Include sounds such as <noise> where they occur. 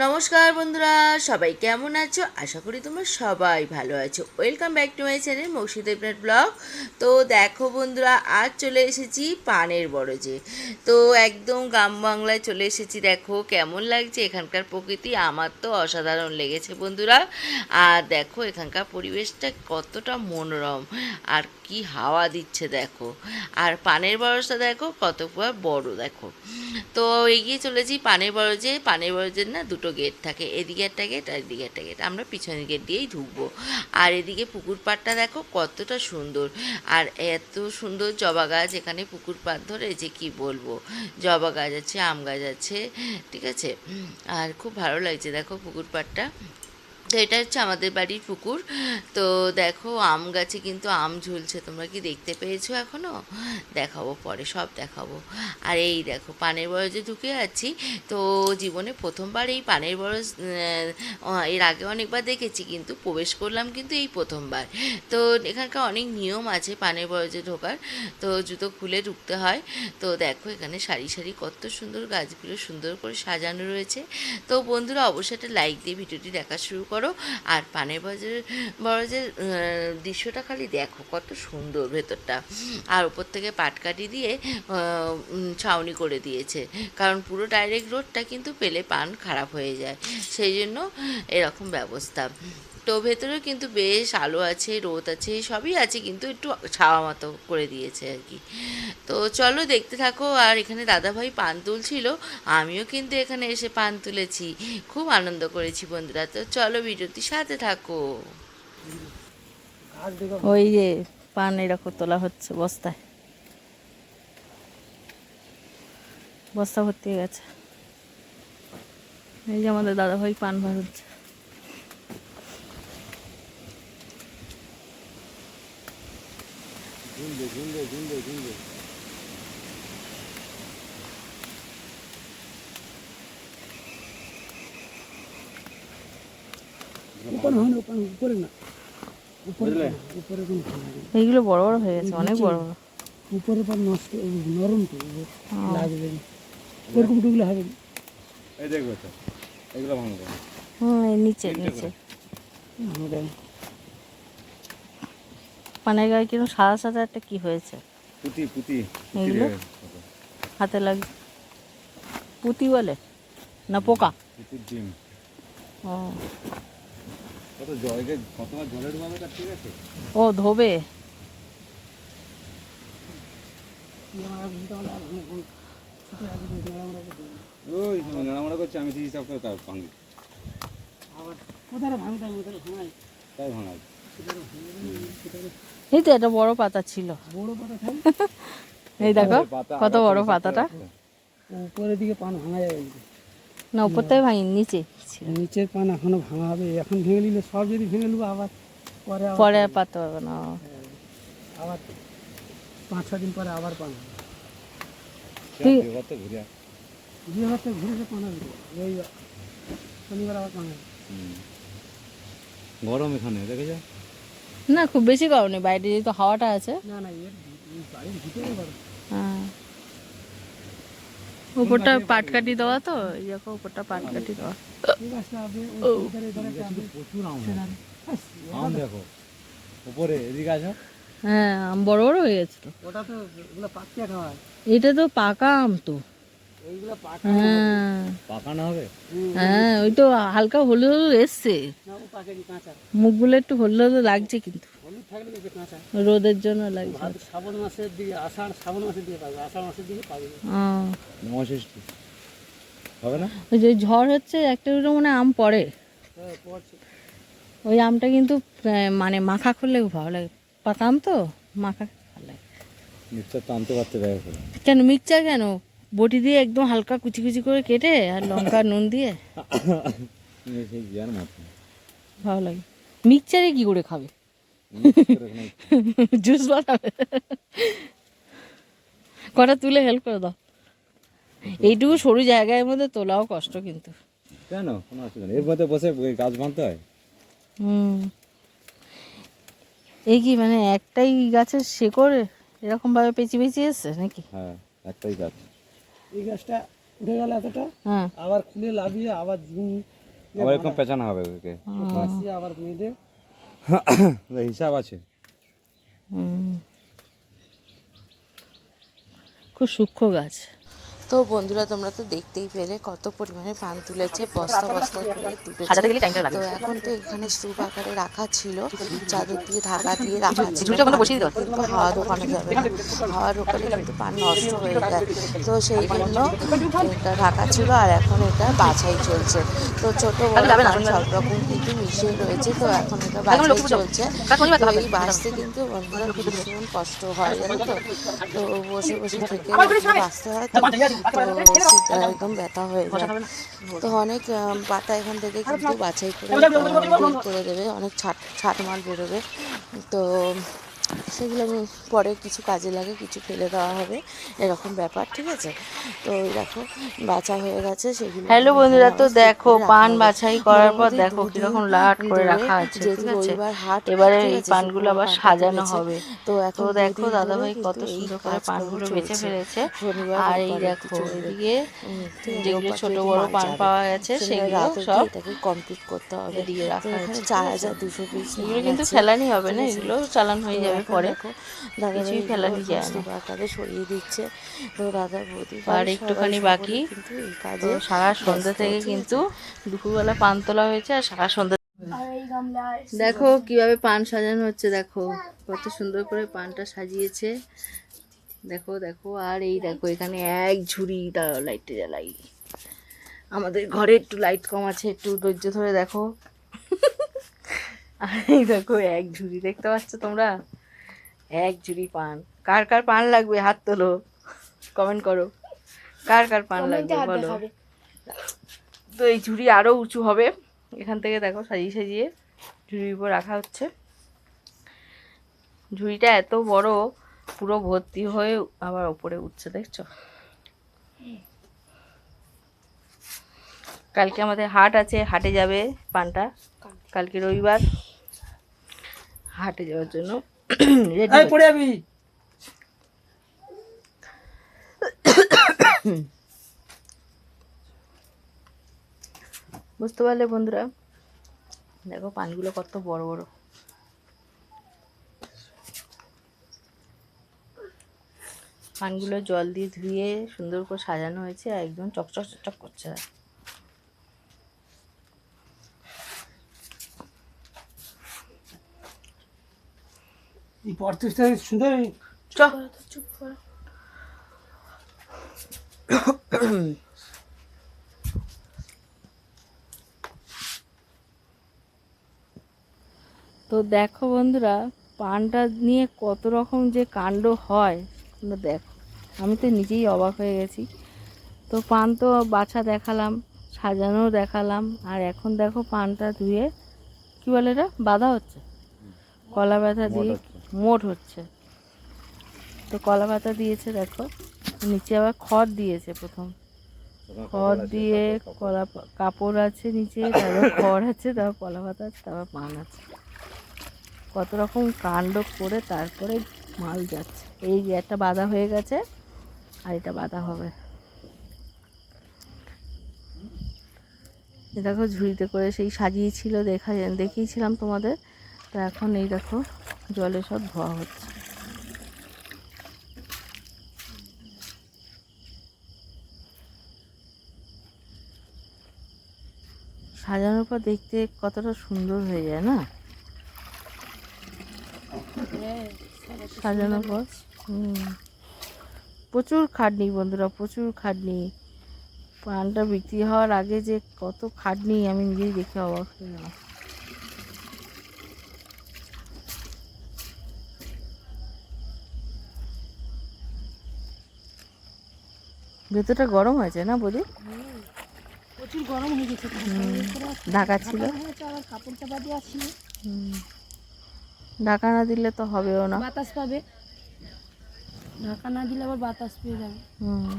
নমস্কার বন্ধুরা, সবাই কেমন আছো? আশা করি তোমরা সবাই ভালো আছো। Welcome back to my channel Mousid Ibrat vlog. তো দেখো বন্ধুরা, আজ চলে এসেছি পানের বরজে। তো একদম গ্রাম বাংলায় চলে এসেছি, দেখো কেমন লাগছে এখানকার প্রকৃতি। আমার তো অসাধারণ লেগেছে বন্ধুরা। আর দেখো এখানকার পরিবেশটা কতটা মনোরম, আর কি হাওয়া দিচ্ছে, দেখো। আর পানের বরজটা, দেখো কত বড়, দেখো। তো এগিয়ে চলেছি পানের বরজে। পানের বরজের না দুটো গেট থাকে, এদিকে একটা গেট আর এদিকে একটা গেট আমরা পিছনের গেট দিয়েই ঢুকবো। আর এদিকে পুকুর পাড়টা দেখো কতটা সুন্দর। আর এত সুন্দর জবা গাছ এখানে পুকুর পাড় ধরে যে কি বলব? জবা গাছ আছে, আম গাছ আছে, ঠিক আছে? আর খুব ভালো লাগছে দেখো পুকুর পাড়টা। তো এটা হচ্ছে আমাদের বাড়ির পুকুর। তো দেখো, আম গাছে কিন্তু আম ঝুলছে। তোমরা কি দেখতে পেয়েছ এখনও? দেখাবো, পরে সব দেখাবো। আর এই দেখো, পানের বরজে ঢুকে আছি। তো জীবনে প্রথমবার এই পানের বরজ এর আগে অনেকবার দেখেছি, কিন্তু প্রবেশ করলাম কিন্তু এই প্রথমবার। তো এখানকার অনেক নিয়ম আছে পানের বরজে ঢোকার। তো জুতো খুলে ঢুকতে হয়। তো দেখো, এখানে সারি সারি কত সুন্দর গাছগুলো সুন্দর করে সাজানো রয়েছে। তো বন্ধুরা, অবশ্যই একটা লাইক দিয়ে ভিডিওটি দেখা শুরু করো। আর পানের বরজের বরজের দৃশ্যটা খালি দেখো, কত সুন্দর ভেতরটা। আর ওপর থেকে পাটকাটি দিয়ে ছাউনি করে দিয়েছে। কারণ পুরো ডাইরেক্ট রোডটা কিন্তু পেলে পান খারাপ হয়ে যায়। সেই জন্য এরকম ব্যবস্থা। তো ভেতরেও কিন্তু বেশ আলো আছে, রোদ আছে সবই আছে কিন্তু একটু ছাওয়া মতো করে দিয়েছে আর কি। তো চলো দেখতে থাকো, আর এখানে দাদাভাই পান তুলছিল, আমিও কিন্তু এখানে এসে পান তুলেছি। খুব আনন্দ করেছি বন্ধুরা, তো চলো ভিডিওটি সাথে থাকো। ওই যে পান এরকম তোলা হচ্ছে, বস্তায়। বস্তা ভর্তি হয়ে গেছে। এই যে আমাদের দাদা ভাই পান বার হচ্ছে না, উপরে কোনো ভাঙা এইগুলো বড় বড় হয়ে গেছে অনেক বড় বড়। উপরে পর নষ্ট নরম তো লাগবে না। ওরকম টুকলে হবে না। এই দেখবে তো এগুলো ভাঙবে হুম নিচে নিচে। আমরা পানের গায়ে কীরকম সাদা সাদা একটা কি হয়েছে? পুঁতি পুঁতি এগুলো? হাতে লাগে পুঁতি বলে? না পোকা? পুঁতির ডিম। ও। কত জলে কতবার জলে ডুবাবে তার ঠিক আছে? ও ধোবে? ওই নাড়ামাড়া করছে আমি সেই হিসাব করে তার ভাঙি। আবার কোথায় ভাঙতে হবে কোথায় ভাঙাই। তাই ভাঙাই। এই তো একটা বড় পাতা ছিল। বড় পাতা এই দেখো কত বড় পাতাটা। উপরের দিকে পান ভাঙা যাবে না। উপরটাই ভাঙি নিচে নিচের পান এখনও ভাঙা হবে এখন ভেঙে নিলে সব যদি ভেঙে নেব আবার পরে পরে আর পাতা পারবে না। আবার পাঁচ ছ দিন পরে আবার পান হবে। দুই হাজার ঘুরে পান হবে। ওই শনিবার আবার পান হবে। গরম এখানে দেখেছ? না খুব বেশি গরম নেই বাইরে যেহেতু হাওয়াটা আছে। না না হ্যাঁ। উপরটা পাটকাঠি দেওয়া তো এই দেখো উপরটা পাটকাঠি দেওয়া। দেখো উপরে এদিকে আছে হ্যাঁ আম বড় বড় হয়ে গেছে তো। ওটা তো পাকিয়ে এটা তো পাকা আম তো। হ্যাঁ। পাকানো হবে? হ্যাঁ ওই তো হালকা হলুদ হলুদ এসছে। মুখগুলো একটু হলুদ হলুদ লাগছে কিন্তু। হলুদ থাকলে বেশি কাঁচা? রোদের জন্য লাগছে। শ্রাবণ মাসের দিকে আষাঢ় শ্রাবণ মাসের দিকে পাবে আষাঢ় মাসের দিকে পাবে হবে না? ওই যে ঝড় হচ্ছে একটা দুটো মনে আম পড়ে। হ্যাঁ ওই আমটা কিন্তু মানে মাখা খুললে খুব ভালো লাগে। পাকা আম তো মাখা ভালো লাগে। মিক্সার তো আনতে পারতে কেন মিক্সচার কেন? বটি দিয়ে একদম হালকা কুচি কুচি করে কেটে আর লঙ্কা নুন দিয়ে। ভালো লাগে। মিক্সচারে কি করে খাবে? জুস বানাবে? কটা তুলে হেল্প করে দাও। এইটুকু সরু জায়গার মধ্যে তোলাও কষ্ট কিন্তু। কেন? কোনো অসুবিধা নেই। এর মধ্যে বসে গাছ হয়? হুম। এই কি মানে একটাই গাছের শেকড় এরকম ভাবে পেঁচিয়ে পেঁচিয়ে এসছে নাকি? হ্যাঁ একটাই গাছ। এই গাছটা উঠে গেল এতটা। হ্যাঁ। আবার খুলে লাভিয়ে আবার ঝুম আবার এরকম পেঁচানো হবে ওকে। আবার বেঁধে <coughs> হিসাব আছে। হুম। খুব সূক্ষ্ম গাছ। তো বন্ধুরা তোমরা তো দেখতেই পেলে কত পরিমাণে পান তুলেছে বস্তা বস্তা করে তুলেছে। তো এখন তো এখানে স্তূপ আকারে রাখা ছিল চাদর দিয়ে ঢাকা দিয়ে রাখা ছিল। কিন্তু হাওয়া দোকানে যাবে। না হাওয়া দোকানে কিন্তু পান নষ্ট হয়ে যায়। তো সেই জন্য এটা ঢাকা ছিল আর এখন এটা বাছাই চলছে। তো ছোট বড় সব রকম কিন্তু মিশিয়ে রয়েছে তো এখন এটা বাছাই চলছে। তো এই বাঁচতে কিন্তু বন্ধুরা ভীষণ কষ্ট হয় জানো তো? তো বসে বসে থেকে বাঁচতে হয় তো একদম। ব্যথা হয়ে যায়। তো অনেক পাতা এখান থেকে কিন্তু বাছাই করে করে দেবে অনেক ছাট ছাট মাল বেরোবে। তো সেগুলো আমি পরে কিছু কাজে লাগে কিছু ফেলে দেওয়া হবে এরকম ব্যাপার ঠিক আছে? তো দেখো বাছা হয়ে গেছে সেগুলো হ্যালো বন্ধুরা তো দেখো পান বাছাই করার পর দেখো কীরকম লাট করে রাখা আছে ঠিক আছে? এবারে এই পানগুলো আবার সাজানো হবে। তো এখন দেখো দুদিন দাদা ভাই কত সুন্দর করে পানগুলো বেছে ফেলেছে। আর এই দেখো। এদিকে যেগুলো ছোট বড় পান পাওয়া গেছে সেগুলো সব কমপ্লিট করতে হবে। দিয়ে রাখা আছে, চার হাজার দুশো পিস এগুলো কিন্তু ফেলানি হবে না এগুলো চালান হয়ে যাবে পরে। কিছুই কিছুই ফেলানি যায় না। আকারে সরিয়ে দিচ্ছে। তো দাদা বৌদি আর একটুখানি বাকি। কিন্তু এই তো কাজে সারা সন্ধ্যা থেকে কিন্তু দুপুরবেলা পান তোলা হয়েছে আর সারা সন্ধ্যা দেখো কীভাবে পান সাজানো হচ্ছে দেখো। কত সুন্দর করে পানটা সাজিয়েছে। দেখো দেখো আর এই দেখো এখানে এক ঝুড়ি লাইটে জ্বালাই। আমাদের ঘরে একটু লাইট কম আছে একটু ধৈর্য ধরে দেখো। আর এই দেখো এক ঝুড়ি দেখতে পাচ্ছ তোমরা? এক ঝুড়ি পান। কার কার পান লাগবে? হাত তোলো। কমেন্ট করো। কার কার পান লাগবে? বলো। তো এই ঝুড়ি আরও উঁচু হবে। এখান থেকে দেখো সাজিয়ে সাজিয়ে ঝুড়ির উপর রাখা হচ্ছে। ঝুড়িটা এত বড় পুরো ভর্তি হয়ে আবার ওপরে উঠছে দেখছ? কালকে আমাদের হাট আছে হাটে যাবে পানটা। কালকে রবিবার। হাটে যাওয়ার জন্য। পড়ে যাবি বুঝতে পারলে বন্ধুরা, দেখো পানগুলো কত বড় বড়। পানগুলো জল দিয়ে ধুয়ে সুন্দর করে সাজানো হয়েছে আর একদম চকচক চকচক করছে। তো দেখো বন্ধুরা পানটা নিয়ে কত রকম যে কাণ্ড হয় তোমরা দেখো। আমি তো নিজেই অবাক হয়ে গেছি। তো পান তো বাছা দেখালাম সাজানো দেখালাম আর এখন দেখো পানটা ধুয়ে কি বলে এটা? বাঁধা হচ্ছে। কলা ব্যথা দিয়ে মোট হচ্ছে। তো কলা পাতা দিয়েছে দেখো। নিচে আবার খড় দিয়েছে প্রথম। খড় দিয়ে কলা কাপড় আছে নিচে তারপর খড় আছে তারপর কলা পাতা আছে তারপর পান আছে। কত রকম কাণ্ড করে তারপরে মাল যাচ্ছে। এই যে একটা বাধা হয়ে গেছে আর এটা বাঁধা হবে। দেখো ঝুড়িতে করে সেই সাজিয়েছিল দেখা দেখিয়েছিলাম তোমাদের। তো এখন এই দেখো জলে সব ধোয়া হচ্ছে। সাজানোর পর দেখতে কতটা সুন্দর হয়ে যায় না? সাজানোর পর প্রচুর খাটনি বন্ধুরা, প্রচুর খাটনি। পানটা বিক্রি হওয়ার আগে যে কত খাটনি আমি নিজেই দেখে অবাক হয়ে গেলাম। ভেতরটা গরম হয়েছে না বলি? প্রচুর গরম হয়ে গেছে ঢাকা ছিল। কাপড়টা বাদে হুম। ঢাকা না দিলে তো হবেও না। বাতাস পাবে। ঢাকা না দিলে আবার বাতাস পেয়ে যাবে। হুম।